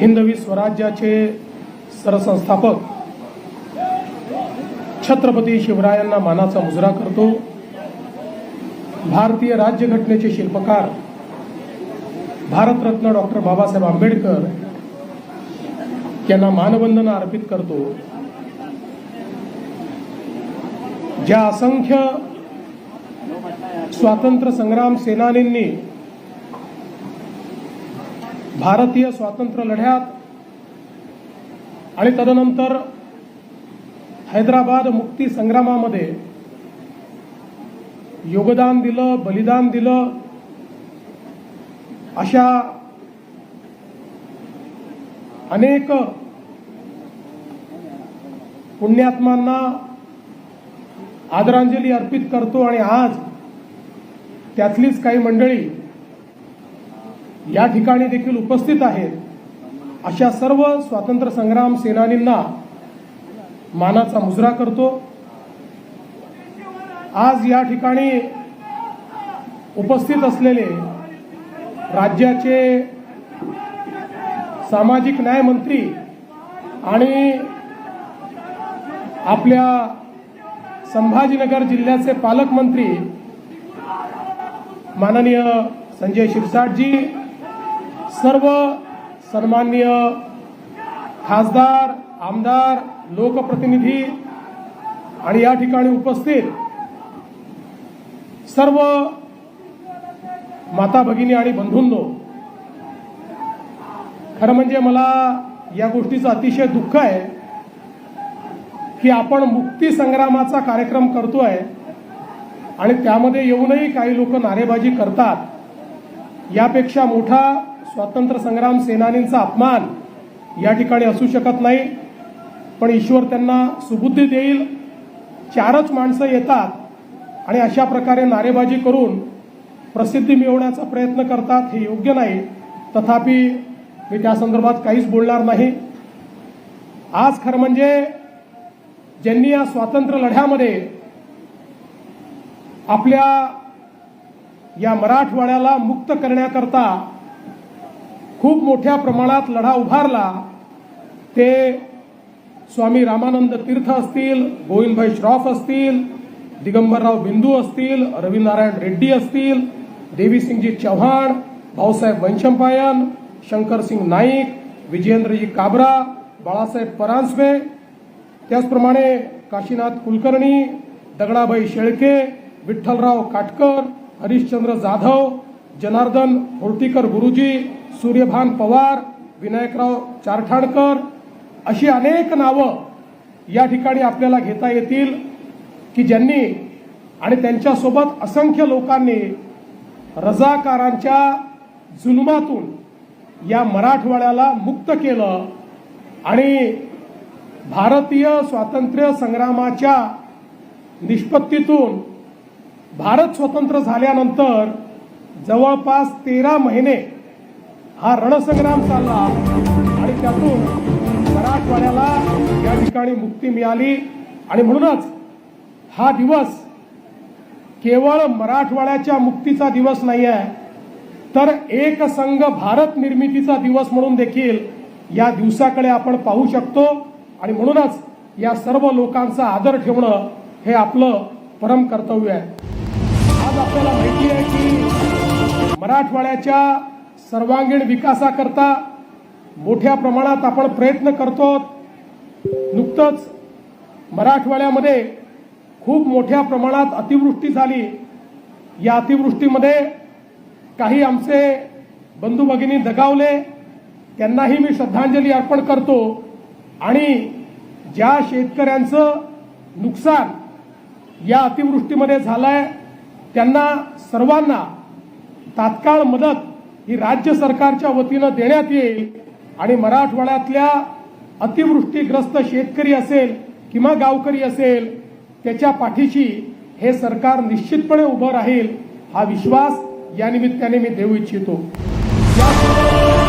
हिंदवी स्वराज्याचे सरसंस्थापक छत्रपती शिवरायांना मानाचा मुजरा करतो. भारतीय राज्यघटनेचे शिल्पकार भारतरत्न डॉक्टर बाबासाहेब आंबेडकर यांना मानवंदना अर्पित करतो. ज्या असंख्य स्वातंत्र्य संग्राम सेनानींनी भारतीय स्वातंत्र्य लढ्यात आणि तदनंतर हैदराबाद मुक्ती संग्रामामध्ये योगदान दिलं बलिदान दिलं अशा अनेक पुण्यात्मांना आदरांजली अर्पित करतो आणि आज त्यातलीच काही मंडळी या ठिकाणी देखील उपस्थित आहेत अशा सर्व स्वातंत्र्य संग्राम सेनानींना मानाचा मुजरा करतो. आज या ठिकाणी उपस्थित असलेले राज्याचे सामाजिक न्याय मंत्री आणि आपल्या संभाजीनगर जिल्ह्याचे पालकमंत्री माननीय संजय शिरसाटजी सर्व सन्माननीय खासदार आमदार लोकप्रतिनिधी आणि या ठिकाणी उपस्थित सर्व माता भगिनी आणि बंधूंनो खरं म्हणजे मला या गोष्टीचं अतिशय दुःख आहे की आपण मुक्ती संग्रामाचा कार्यक्रम करतोय आणि त्यामध्ये येऊनही काही लोक नारेबाजी करतात यापेक्षा मोठा स्वातंत्र्य संग्राम सेनानींचा अपमान या ठिकाणी असू शकत नाही पण ईश्वर त्यांना सुबुद्धी देईल. चारच माणसं येतात आणि अशा प्रकारे नारेबाजी करून प्रसिद्धी मिळवण्याचा प्रयत्न करतात हे योग्य नाही. तथापि मी त्या संदर्भात काहीच बोलणार नाही. आज खरं म्हणजे ज्यांनी या स्वातंत्र्य लढ्यामध्ये आपल्या या मराठवाड्याला मुक्त करण्याकरता खूप मोठ्या प्रमाणात लढा उभारला ते स्वामी रामानंद तीर्थ असतील गोविंदभाई श्रॉफ असतील दिगंबरराव बिंदू असतील रवीनारायण रेड्डी असतील देवीसिंगजी चव्हाण भाऊसाहेब वंशंपायन शंकरसिंग नाईक विजयेंद्रजी काबरा बाळासाहेब परांजपे त्याचप्रमाणे काशीनाथ कुलकर्णी दगडाबाई शेळके विठ्ठलराव काटकर हरिश्चंद्र जाधव जनार्दन होर्टीकर गुरुजी सूर्यभान पवार विनायकराव चारठाणकर अशी अनेक नावं या ठिकाणी आपल्याला घेता येतील की ज्यांनी आणि त्यांच्यासोबत असंख्य लोकांनी रजाकारांच्या जुलमातून या मराठवाड्याला मुक्त केलं आणि भारतीय स्वातंत्र्य संग्रामाच्या निष्पत्तीतून भारत स्वतंत्र झाल्यानंतर जवळपास तेरा महिने हा रणसंग्राम चालला आणि त्यातून मराठवाड्याला या ठिकाणी मुक्ती मिळाली. आणि म्हणूनच हा दिवस केवळ मराठवाड्याच्या मुक्तीचा दिवस नाही आहे तर एक संघ भारत निर्मितीचा दिवस म्हणून देखील या दिवसाकडे आपण पाहू शकतो. आणि म्हणूनच या सर्व लोकांचा आदर ठेवणं हे आपलं परम कर्तव्य आहे. आज आपल्याला माहिती आहे की मराठवाड्याच्या सर्वांगीण विकासाकरता मोठ्या प्रमाणात आपण प्रयत्न करतो. नुकतंच मराठवाड्यामध्ये खूप मोठ्या प्रमाणात अतिवृष्टी झाली. या अतिवृष्टीमध्ये काही आमचे बंधू भगिनी दगावले. त्यांनाही मी श्रद्धांजली अर्पण करतो. आणि ज्या शेतकऱ्यांचं नुकसान या अतिवृष्टीमध्ये झालंय त्यांना सर्वांना तात्काळ मदत ही राज्य सरकारच्या वतीनं देण्यात येईल आणि मराठवाड्यातल्या अतिवृष्टीग्रस्त शेतकरी असेल किंवा गावकरी असेल त्याच्या पाठीशी हे सरकार निश्चितपणे उभं राहील हा विश्वास या निमित्ताने मी देऊ इच्छितो. या